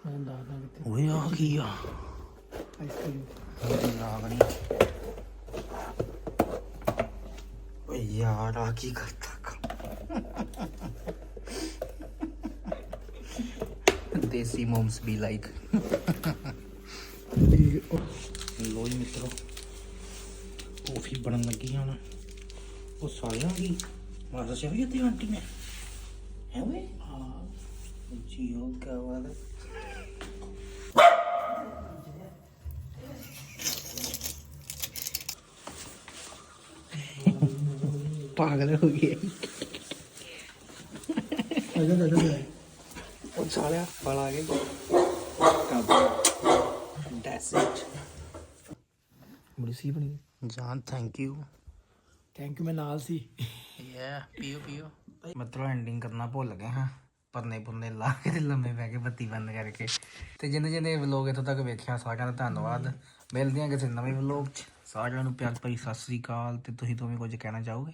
ਮੈਂ ਦੱਸਦਾ ਕਿੱਥੇ। ਓਏ ਆ ਕੀ ਆ? ਆਈਸਕ੍ਰੀਮ ਲਾਗਣੀ ਓਏ ਯਾਰ ਆ ਕੀ ਕਰਤਾ ਦੇਸੀ ਮੋਮਸ ਵੀ ਲਾਈਕ ਲੋ ਜੀ ਮਿੱਤਰੋ ਕਾਫੀ ਬਣਨ ਲੱਗੀ ਹੁਣ ਉਹ ਸਾਲਿਆਂ ਦੀ। ਮਾਰ ਦੱਸਿਆ ਵੀ ਤੇ ਆਂਟੀ ਨੇ। ਹੈ ਓਏ? ਹਾਂ। ਜੀ, ਉਹ ਕਾ ਪਾਗਲ ਹੋ ਗਏ ਅਜਾ ਅਜਾ ਅਜਾ ਉਹ ਸਾਲਿਆ ਫਲ ਆ ਗਏ। ਦੈਟਸ ਇਟ ਬੜੀ ਸੀ ਬਣੀ। ਜਾਨ ਥੈਂਕ ਯੂ ਥੈਂਕ ਯੂ ਮੈਂ ਨਾਲ ਸੀ। ਯਾ ਪੀਓ ਪੀਓ। ਮਤਲਬ ਐਂਡਿੰਗ ਕਰਨਾ ਭੁੱਲ ਗਏ ਹਾਂ। ਪਰਨੇ ਪੁਰਨੇ ਲਾ ਕੇ ਤੇ ਲੰਮੇ ਪੈ ਕੇ ਬੱਤੀ ਬੰਦ ਕਰਕੇ। ਤੇ ਜਿੰਨੇ ਜਿੰਨੇ ਵਲੋਗ ਇੱਥੋਂ ਤੱਕ ਵੇਖਿਆ ਸਾਰਿਆਂ ਦਾ ਧੰਨਵਾਦ। ਮਿਲਦੇ ਹਾਂ ਕਿਸੇ ਨਵੇਂ ਵਲੋਗ 'ਚ। ਸਾਰਿਆਂ ਨੂੰ ਪਿਆਰ ਭਰੀ ਸਤਿ ਸ੍ਰੀ ਅਕਾਲ। ਤੇ ਤੁਸੀਂ ਦੋਵੇਂ ਕੁਝ ਕਹਿਣਾ ਚਾਹੋਗੇ?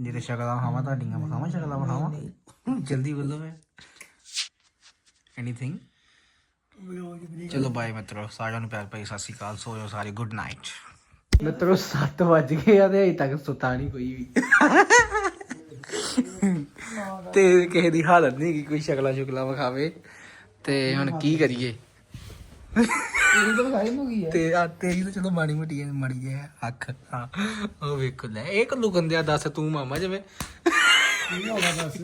ਜਿਹੜੇ ਸ਼ਕਲਾਂ ਵਿਖਾਵਾਂ ਤੁਹਾਡੀਆਂ ਵਿਖਾਵਾਂ ਸ਼ਕਲਾਂ ਵਿਖਾਵਾਂ। ਜਲਦੀ ਬੋਲੋ ਮੈਂ ਐਨੀਥਿੰਗ ਚਲੋ ਬਾਏ ਮਿੱਤਰੋ ਸਾਰਿਆਂ ਨੂੰ ਪਿਆਰ ਭਰੀ ਸਤਿ ਸ੍ਰੀ ਅਕਾਲ ਸੋ ਜਾਓ ਸਾਰੇ ਗੁੱਡ ਨਾਈਟ ਮਿੱਤਰੋ 7 ਵੱਜ ਗਏ ਆ ਤੇ ਅਜੇ ਤੱਕ ਸੁੱਤਾ ਨਹੀਂ ਕੋਈ ਵੀ। ਤੇ ਕਿਸੇ ਦੀ ਹਾਲਤ ਨਹੀਂ ਕਿ ਕੋਈ ਸ਼ਕਲਾਂ ਸ਼ੁਕਲਾਂ ਵਿਖਾਵੇ। ਤੇ ਹੁਣ ਕੀ ਕਰੀਏ? ਇਹ ਤਾਂ ਨੂੰ ਕੀ ਹੈ। ਤੇ ਆ ਤੇਰੀ ਤਾਂ ਚਲੋ ਮਾੜੀ ਮੋਟੀ ਹੈ ਮਾੜੀ ਹੈ ਅੱਖ ਹਾਂ ਉਹ ਵੇਖੋ ਲੈ ਇਹ ਕੱਲੂ ਕੰਦਿਆ ਦੱਸ ਤੂੰ ਮਾਮਾ ਜਿਵੇਂ।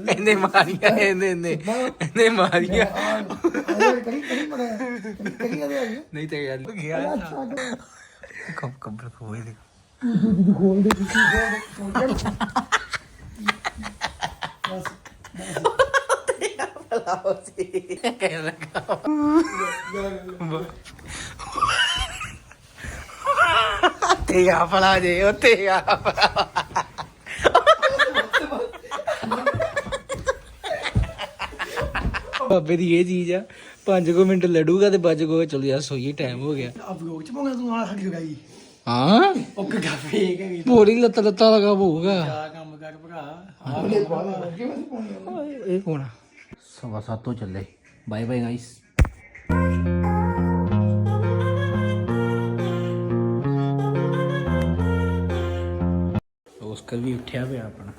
ਇਹਨੇ ਮਾਰੀਆਂ ਇਹਨੇ ਇਹਨੇ ਇਹਨੇ ਮਾਰੀਆਂ। ਕਰੀ ਕਰੀ ਮੜਾ ਕਰੀ ਕਰੀ ਨਹੀਂ ਤੇ ਯਾਰ ਗਿਆ ਕਮ ਕਮ ਰਖੋ ਇਹ ਦੇਖ ਖੋਲ ਦੇ। ਤੁਸੀਂ ਖੋਲ [laughs] ਤੇ ਆ ਫੜਾ ਜੇ ਉੱਤੇ ਆ ਫੜਾ। ਬਾਬੇ ਦੀ ਇਹ ਚੀਜ਼ ਆ 5 ਮਿੰਟ ਲੜੂਗਾ ਤੇ ਬੱਜ ਕੋ ਚਲੋ ਯਾਰ ਸੋਈਏ ਟਾਈਮ ਹੋ ਗਿਆ। ਆ ਵਲੋਗ ਚ ਪਾਉਂਗਾ ਤੂੰ ਆ ਹੱਗ ਗਾਈ ਹਾਂ? ਉਹ ਕਾ ਫੇਕ ਹੈ ਪੂਰੀ ਲੱਤ ਲੱਤਾ ਲਗਾ ਹੋਊਗਾ ਕੰਮ ਕਰ ਭਰਾ। ਆ ਕਿਵੇਂ ਪਾਉਣੀ ਇਹ ਕੋਣ ਸਵਾ ਸੱਤ ਤੋਂ ਚੱਲੇ ਬਾਏ ਬਾਏ ਗਾਇਸ ਉਸਕਰ ਵੀ ਉੱਠਿਆ ਪਿਆ ਆਪਣਾ